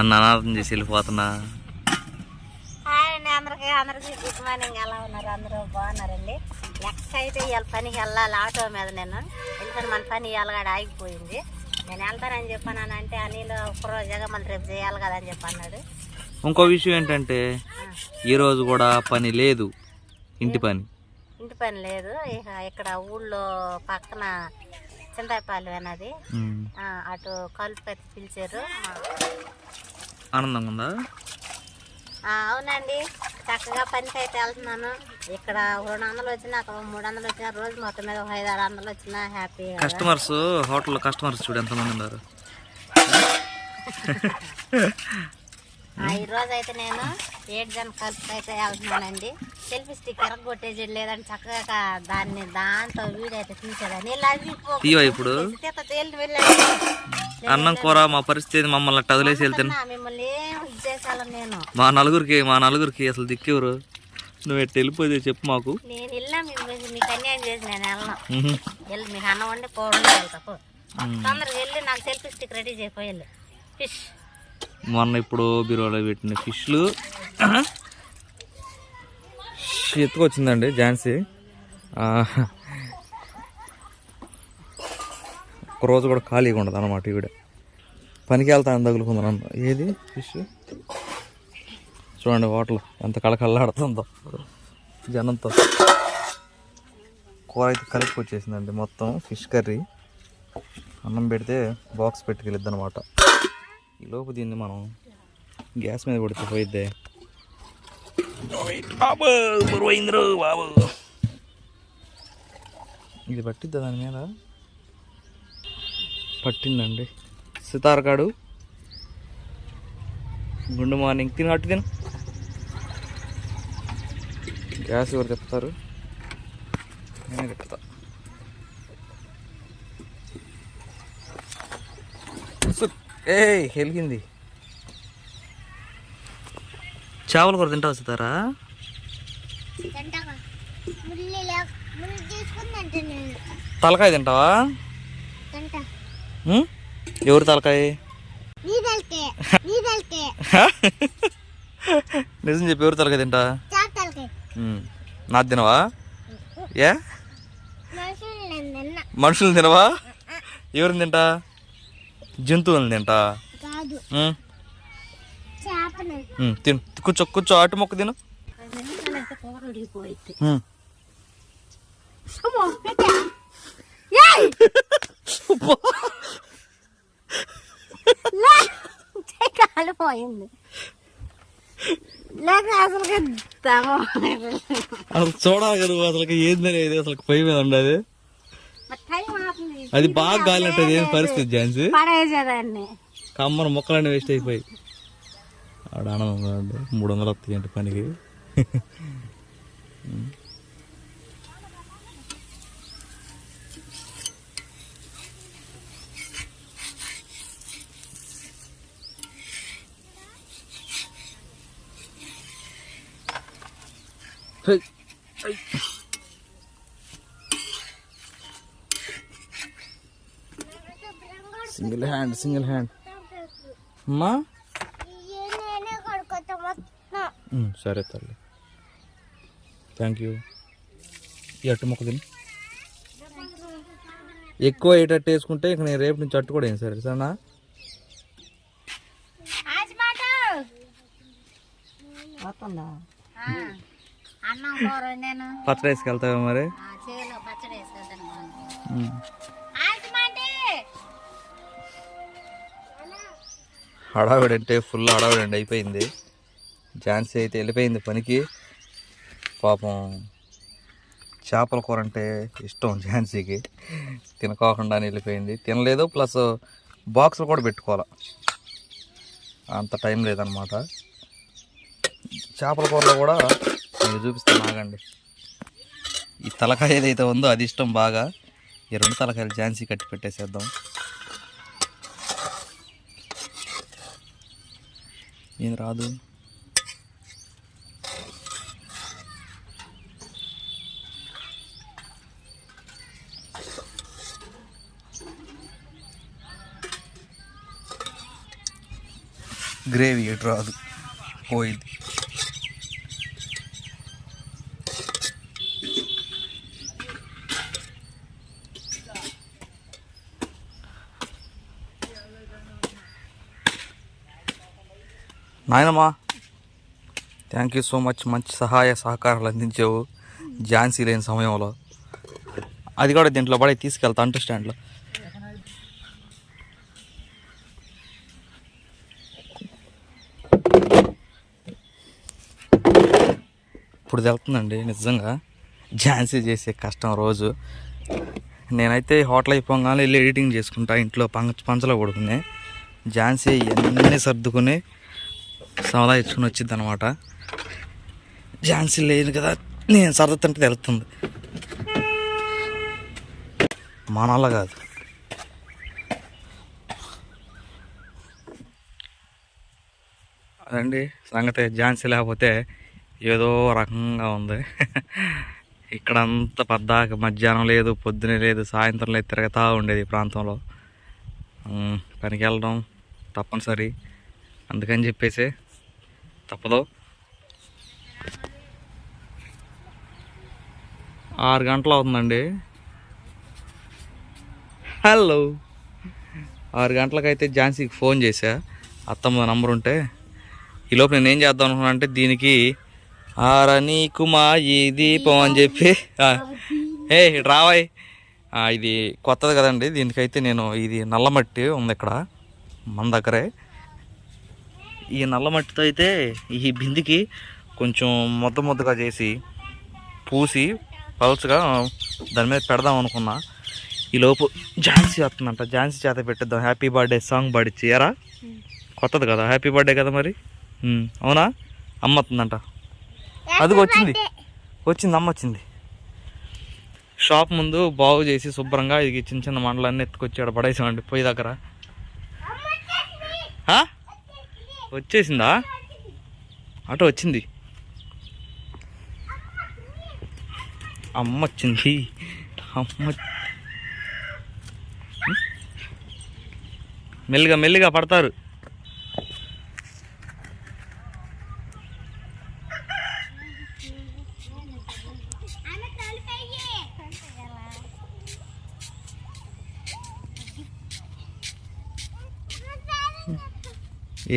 నన్ను అనాథం చేసి వెళ్ళిపోతున్నా. అందరికీ అందరికీ గుడ్ మార్నింగ్ ఎలా ఉన్నారు? అందరూ బాగున్నారండి? నెక్స్ట్ అయితే ఇవాళ పనికి వెళ్ళాలి ఆటో మీద నేను. ఎందుకంటే మన పని ఇవాళ ఆగిపోయింది. నేను వెళ్తానని చెప్పాను అంటే అనిల్ ఒక్కరోజుగా మళ్ళీ రేపు చేయాలి కదా అని చెప్పి అన్నాడు ఇంకో విషయం ఏంటంటే ఈరోజు కూడా పని లేదు. ఇంటి పని. ఇంటి పని లేదు. ఇక ఇక్కడ ఊళ్ళో పక్కన చింతాయిపాలెం అనేది అటు కలుపు పెట్టి పిలిచారు. ఆనందంగా ఉందా అవునండి. చక్కగా పనికి అయితే వెళ్తున్నాను. ఇక్కడ రెండు వందలు వచ్చినా అక్కడ మూడు వందలు వచ్చినా రోజు మొత్తం మీద ఒక ఐదు ఆరు వందలు వచ్చినా హ్యాపీ కస్టమర్స్ హోటల్లో కస్టమర్స్ చూడు ఎంతమంది ఉన్నారు. ఈ రోజు అయితే నేను ఏడు జన కలుపు అయితే వెళ్తున్నానండి. సెల్ఫీ స్టిక్ ఎరగొట్టేసి లేదంటే చక్కగా దాన్ని దాంతో వీడియో అయితే తీసేదాన్ని తీవా ఇప్పుడు? అన్నం కూర మా పరిస్థితి మమ్మల్ని అట్ట వదిలేసి వెళ్తాను మిమ్మల్ని ఏం నేను. మా నలుగురికి మా నలుగురికి అసలు దిక్కేవరు? నువ్వు ఎట్ట వెళ్ళిపోతే చెప్పు మాకు. నేను వెళ్ళా మీకు మీకు అన్యాయం చేసి నేను వెళ్ళను. వెళ్ళి మీకు అన్నం వండి కూర వెళ్తా. తొందరగా వెళ్ళి నాకు సెల్ఫీ స్టిక్ రెడీ చేయపోయి వెళ్ళి. ఫిష్. మొన్న ఇప్పుడు బీరువాలో పెట్టిన ఫిష్లు. ఎత్తుకొచ్చిందండి ఝాన్సీ. ఒక రోజు కూడా ఖాళీగా ఉండదు అనమాట ఈవిడ. పనికి వెళ్తాను తగులుకుంది ఏది? ఫిష్? చూడండి హోటల్ ఎంత కళకళలాడుతుందో. జనంతో. కూర అయితే కలిపి వచ్చేసిందండి మొత్తం ఫిష్ కర్రీ. అన్నం పెడితే బాక్స్ పెట్టుకెళ్ళిద్ది అనమాట ఈ లోపు దీన్ని మనం గ్యాస్ మీద కొడితే పోయిద్దే. బాబు బాబు. ఇది పట్టిద్దా దాని మీద? పట్టిందండి. సితారకాడు గుడ్ మార్నింగ్ తిని అట్టు తిను. గ్యాస్ ఎవరు చెప్తారు నేనే చెప్తా ఏ వెలిగింది చేపల కూర తింటావు సితారా? తలకాయ తింటావా? ఎవరు తలకాయ? నిజం చెప్పి ఎవరు తలకాయ తింటా. నాది తినవా? ఏ? మనుషులు తినవా? ఎవరిని తింటా? జంతువులను తింటా? తిను. కూర్చో కూర్చో అటు మొక్క తిను. కాలిపోయింది లేక అసలు అసలు చూడాలి అసలు ఏందనేది అసలు పొయ్యి మీద ఉండదు. అది బాగా గాలినట్టు ఏం పరిస్థితి ఝాన్సీ పడేసేదాన్ని కమ్మన మొక్కలన్నీ వేస్ట్ అయిపోయి ఆడ ఆనందంగా ఉంది మూడు వందలు వస్తాయి అంటే పనికి హై, సింగిల్ హ్యాండ్ సింగిల్ హ్యాండ్. అమ్మా సరే తల్లి. థ్యాంక్ యూ ఈ అట్టు మొక్క తిని. ఎక్కువ అయ్యేటట్టు వేసుకుంటే ఇక నేను రేపు నుంచి అట్టు కూడా ఏం సరే సరేనా? పచ్చడి వేసుకెళ్తావా మరి? చేలో పచ్చడి వేసుకెళ్తాను. హడావిడి అంటే ఫుల్ హడావిడి అండి అయిపోయింది. ఝాన్సీ అయితే వెళ్ళిపోయింది పనికి. పాపం చేపల కూర అంటే ఇష్టం ఝాన్సీకి. తినకోకుండా వెళ్ళిపోయింది. తినలేదు ప్లస్ బాక్సులు కూడా పెట్టుకోవాలి. అంత టైం లేదనమాట చేపల కూరలో కూడా మీరు చూపిస్తాను ఆగండి. ఈ తలకాయ ఏదైతే ఉందో అది ఇష్టం బాగా. ఈ రెండు తలకాయలు ఝాన్సీ కట్టి పెట్టేసేద్దాం. ఏం రాదు. గ్రేవీ ఎటు రాదు. పోయింది. నాయనమ్మా థ్యాంక్ యూ సో మచ్ మంచి సహాయ సహకారాలు అందించావు ఝాన్సీ లేని సమయంలో. అది కూడా దీంట్లో పడే తీసుకెళ్తా అంటూ స్టాండ్లో. ఇప్పుడు తెలుతుందండి నిజంగా ఝాన్సీ చేసే కష్టం రోజు. నేనైతే హోటల్ అయిపోగానే వెళ్ళి ఎడిటింగ్ చేసుకుంటా ఇంట్లో పంచ పంచలో పడుకుని. ఝాన్సీ ఇవన్నీ సర్దుకుని చాలా ఇచ్చుకుని వచ్చింది అనమాట ఝాన్సీ లేదు కదా నేను సర్దుతుంటే తెలుస్తుంది. మనలా కాదు. అదండి సంగతి ఝాన్సీ లేకపోతే ఏదో రకంగా ఉంది. ఇక్కడ అంత పద్దాక మధ్యాహ్నం లేదు పొద్దునే లేదు సాయంత్రం లేదు తిరగతా ఉండేది ఈ ప్రాంతంలో. పనికి వెళ్ళడం తప్పనిసరి. అందుకని చెప్పేసి తప్పదు. ఆరు గంటలు అవుతుందండి. హలో. ఆరు గంటలకైతే ఝాన్సీకి ఫోన్ చేశా. అత్తమ్మ నంబర్ ఉంటే. ఈలోపు నేను ఏం చేద్దాం అనుకున్నా అంటే దీనికి ఆరా నీకు మా ఈ దీపం అని చెప్పి ఏ రావాయ్. ఇది కొత్తది కదండి. దీనికైతే నేను ఇది నల్లమట్టి ఉంది ఇక్కడ మన దగ్గరే. ఈ నల్లమట్టితో అయితే ఈ బిందికి కొంచెం ముద్ద ముద్దగా చేసి పూసి పలుచగా దాని మీద పెడదాం అనుకున్నా. ఈ లోపు ఝాన్సీ వస్తుందంట ఝాన్సీ చేత పెట్టిద్దాం. హ్యాపీ బర్త్డే సాంగ్ పాడిచ్చి. ఎరా? కొత్తది కదా. హ్యాపీ బర్త్డే కదా మరి? అవునా? అమ్మ వస్తుందంట. అది వచ్చింది. వచ్చింది అమ్మ వచ్చింది. షాప్ ముందు బాగు చేసి శుభ్రంగా ఇది చిన్న చిన్న మండలన్నీ ఎత్తుకొచ్చాడు. పడేసామండి. పొయ్యి దగ్గర? వచ్చేసిందా? ఆటో వచ్చింది. అమ్మ వచ్చింది. అమ్మ మెల్లిగా మెల్లిగా పడతారు.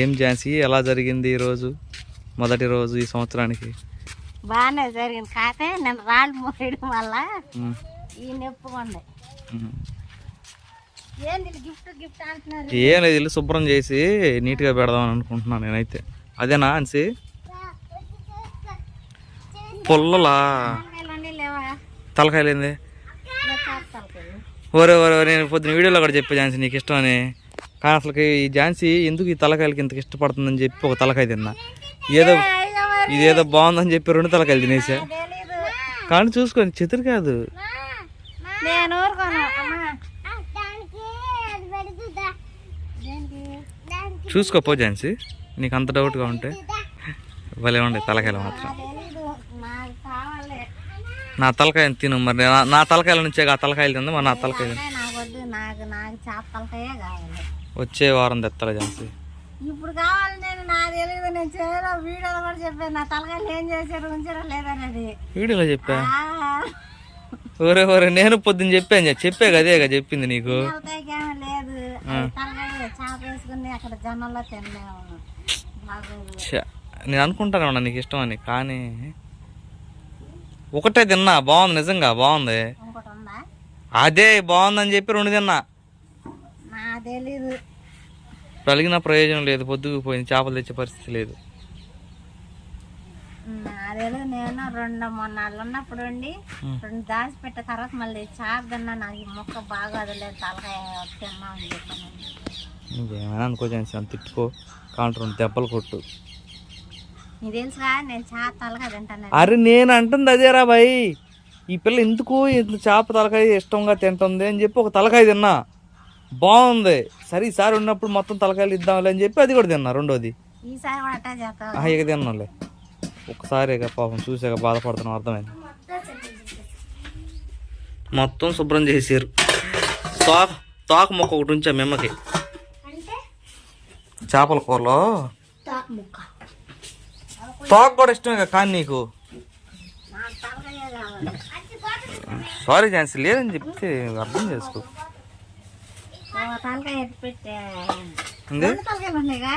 ఏం ఝాన్సీ? ఎలా జరిగింది ఈరోజు మొదటి రోజు ఈ సంవత్సరానికి? బాగానే జరిగింది. కాకపోతే నేను రాళ్ళు మోయడం వల్ల ఈ నొప్పి ఉంది. ఏం లేదు ఇల్లు శుభ్రం చేసి నీట్గా పెడదాం అనుకుంటున్నాను నేనైతే. అదేనా అన్సి పుల్లలా? తలకాయలేంది? ఓరే ఓరే నేను పొద్దున వీడియోలో కూడా చెప్పా ఝాన్సీ నీకు ఇష్టం అని కానీ అసలుకి ఈ ఝాన్సీ ఎందుకు ఈ తలకాయలకి ఇంత ఇష్టపడుతుందని చెప్పి ఒక తలకాయ తిన్నా. ఏదో ఇదేదో బాగుందని చెప్పి రెండు తలకాయలు తినేసా. కానీ చూసుకోండి చెతురు కాదు. చూసుకోపో ఝాన్సీ నీకు అంత డౌట్గా ఉంటే. భలే ఉండే తలకాయలు మాత్రం. నా తలకాయ తిను మరి నా- తలకాయల నుంచే ఆ తలకాయలు తిందా మరి నా తలకాయ తలకాయ నాకు వద్దు నాకు నాకు చేప తలకాయే కావాలి. వచ్చే వారం తెత్తాలి ఝాన్సీ. ఇప్పుడు కావాలి నేను నాకు తెలియదు నేను చేయలో వీడియోలో కూడా చెప్పాను. నా తలకాయలు ఏం చేశారు ఉంచారో లేదనేది వీడియోలో చెప్పా? ఓరే ఓరే నేను పొద్దున్న చెప్పాను చెప్పే కదేగా చెప్పింది నీకు. లేదు. చేప వేసుకుని అక్కడ జనంలో తిన్నాము నేను అనుకుంటానే ఉన్నా నీకు ఇష్టం అని కానీ ఒకటే తిన్నా బాగుంది నిజంగా బాగుంది. అదే బాగుందని చెప్పి రెండు తిన్నా. నా తెలీదు. అలిగిన ప్రయోజనం లేదు పొద్దుకు పోయింది చేపలు తెచ్చే పరిస్థితి లేదు. నేను రెండు మొన్న వాళ్ళు ఉన్నప్పుడు ఉండి రెండు దాచి పెట్ట తర్వాత మళ్ళీ చేప తిన్నా నాకు ఈ మొక్క బాగా వదిలేదు తలకాయ తిన్నా అని చెప్పాను. అంత తిట్టుకో కాంటర్ దెబ్బలు కొట్టు. నీకు తెలుసుగా నేను చేప తలకాయ తింటాను అరే నేను అంటుంది అదేరా బాయ్. ఈ పిల్ల ఎందుకు ఇంత చేప తలకాయ ఇష్టంగా తింటుంది అని చెప్పి ఒక తలకాయ తిన్నా. బాగుంది. సరే ఈసారి ఉన్నప్పుడు మొత్తం తలకాయలు ఇద్దాంలే అని చెప్పి అది కూడా తిన్నా రెండోది. ఇక తిన్నాలే ఒకసారి ఇక పాపం చూసాక బాధపడుతున్నాం అర్థమైంది. మొత్తం శుభ్రం చేసారు. తోక తోక మొక్క ఒకటి ఉంచా మిమ్మకి. చేపల కూరలో? తోక కూడా ఇష్టమే కానీ నీకు? సారీ ఝాన్సీ లేదని చెప్తే అర్థం చేసుకో. తలకాయ పెట్టే. తలకాయలు ఉన్నాయిగా.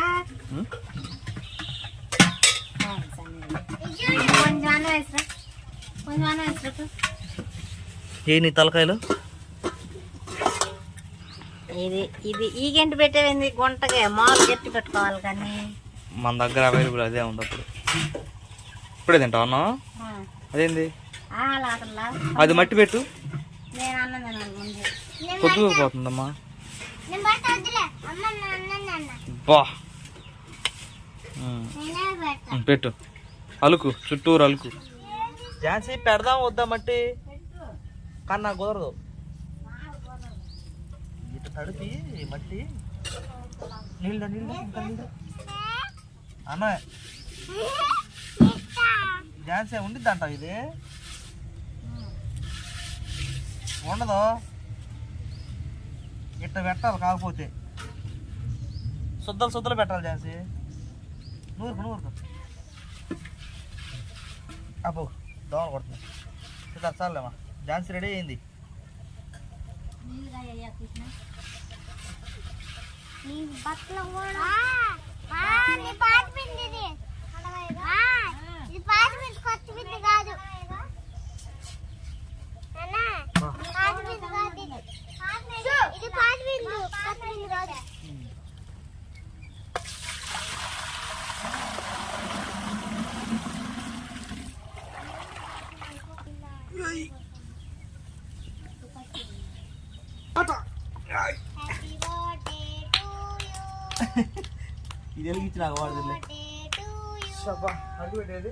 కొంచెం అన్నం వేసిరా? కొంచెం అన్నం వేసిరా ఏ నీ తలకాయలు? ఇది ఇది ఈ గంట పెట్టేది గుంటగా మాలు గట్టి పెట్టుకోవాలి కానీ. మన దగ్గర అవైలబుల్ అదే ఉంది అప్పుడు. ఇప్పుడే తింటావు అన్నం? అదేంది? అది మట్టి పెట్టు. ముందు. పొద్దుపోతుందమ్మా బా. పెట్టు. అలుకు చుట్టూరు అలుకు. ఝాన్సీ పెడదాం వద్దా మట్టి. కానీ నాకు కుదరదు. ఇటు తడిపి మట్టి. నీళ్ళు నీళ్ళు అన్న. ఝాన్సీ ఉండిద్దంట ఇది. ఉండదు. ఇట్ట పెట్టాలి కాకపోతే. శుద్ధలు శుద్ధలు పెట్టాలి ఝాన్సీ నూరుకు నూరుకు. అబ్బో దోమలు కొడుతుంది ఇట్లా చాలేమా ఝాన్సీ రెడీ అయింది. బట్టలు కూడా ఇది పాత బిందు కొత్త బిందు కాదు హ్యాపీ బర్త్డే టు యు ఇది వెలిగించి నాకు పెట్టేది.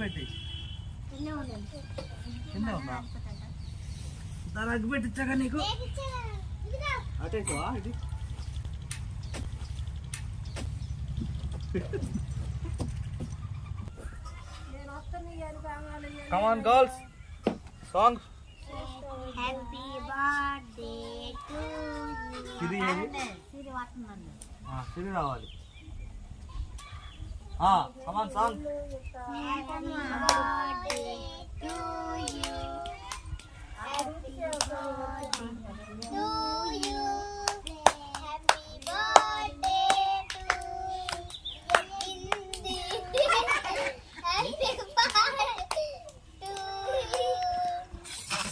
పెట్టా కింద ఉందా దాని అగ్గి పెట్టించాక నీకు? ఇదిగో అటే ఇది come on girls song happy birthday to Siri Siri రావాలి come on song happy birthday to you happy birthday to you happy birthday to ఇంది happy birthday to you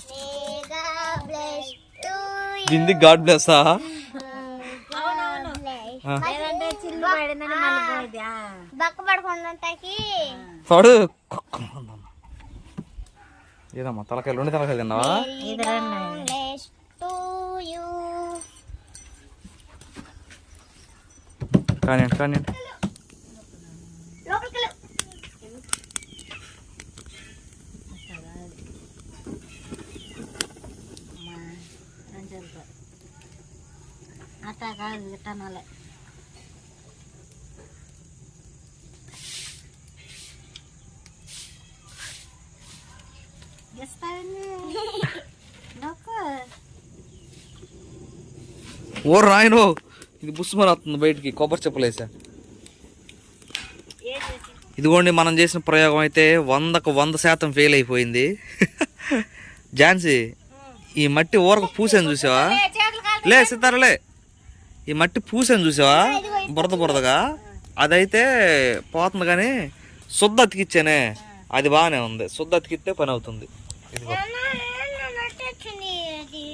may god bless to you bindi god bless పడు ఏదమ్మా తలకాయలు రెండు తలకాయలు తిన్నావా ఇది రండి bless to you కానీ కానీ లోపలికి వెళ్ళు. అట్టా కాదు విత్తనాలే ఓ రాయను ఇది బుస్సుమని వస్తుంది బయటికి కొబ్బరి చెప్పలేసా ఇదిగోండి మనం చేసిన ప్రయోగం అయితే వందకు వంద శాతం ఫెయిల్ అయిపోయింది. ఝాన్సీ ఈ మట్టి ఊరకు పూసాను చూసావా? లే సితారలే ఈ మట్టి పూసాను చూసావా? బురద బురదగా. అదైతే పోతుంది కానీ శుద్ధ అతికిచ్చానే. అది బాగానే ఉంది. శుద్ధ అతికిస్తే పని అవుతుంది. ఇదిగో నాన్న, నాన్న, నట్టొచ్చింది అది.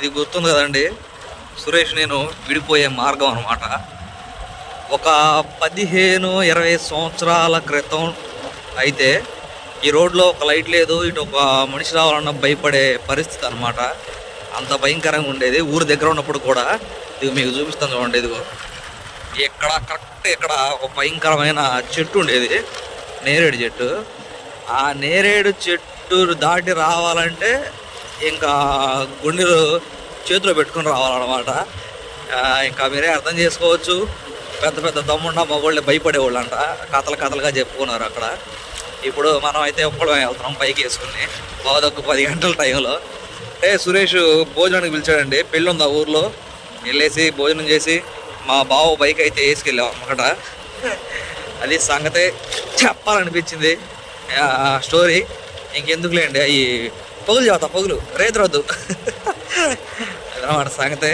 ఇది గుర్తుంది కదండి? సురేష్ నేను విడిపోయే మార్గం అనమాట ఒక పదిహేను ఇరవై సంవత్సరాల క్రితం అయితే ఈ రోడ్లో ఒక లైట్ లేదు ఇటు ఒక మనిషి రావాలన్న భయపడే పరిస్థితి అనమాట అంత భయంకరంగా ఉండేది. ఊరు దగ్గర ఉన్నప్పుడు కూడా ఇది మీకు చూపిస్తాను చూడండి ఇదిగో. ఇక్కడ కరెక్ట్ ఇక్కడ ఒక భయంకరమైన చెట్టు ఉండేది నేరేడు చెట్టు. ఆ నేరేడు చెట్టు దాటి రావాలంటే ఇంకా గుండెలు చేతిలో పెట్టుకుని రావాలన్నమాట. ఇంకా మీరే అర్థం చేసుకోవచ్చు. పెద్ద పెద్ద దమ్ముండ మగవాళ్ళు భయపడేవాళ్ళు అంట కథలు కథలుగా చెప్పుకున్నారు అక్కడ. ఇప్పుడు మనం అయితే ఒక్కడం వెళ్తున్నాం పైకి వేసుకుని బాదొక్క పది గంటల టైంలో. అంటే సురేష్ భోజనానికి పిలిచాడండి. పెళ్ళి ఉంది ఆ ఊర్లో? వెళ్ళేసి భోజనం చేసి మా బావ బైక్ అయితే వేసుకెళ్ళాం అక్కడ అది సంగతే చెప్పాలనిపించింది. స్టోరీ. ఇంకెందుకులేండి అవి పొగులు చదువుతా పొగులు. రేతురొద్దు అదనమాట సంగతే.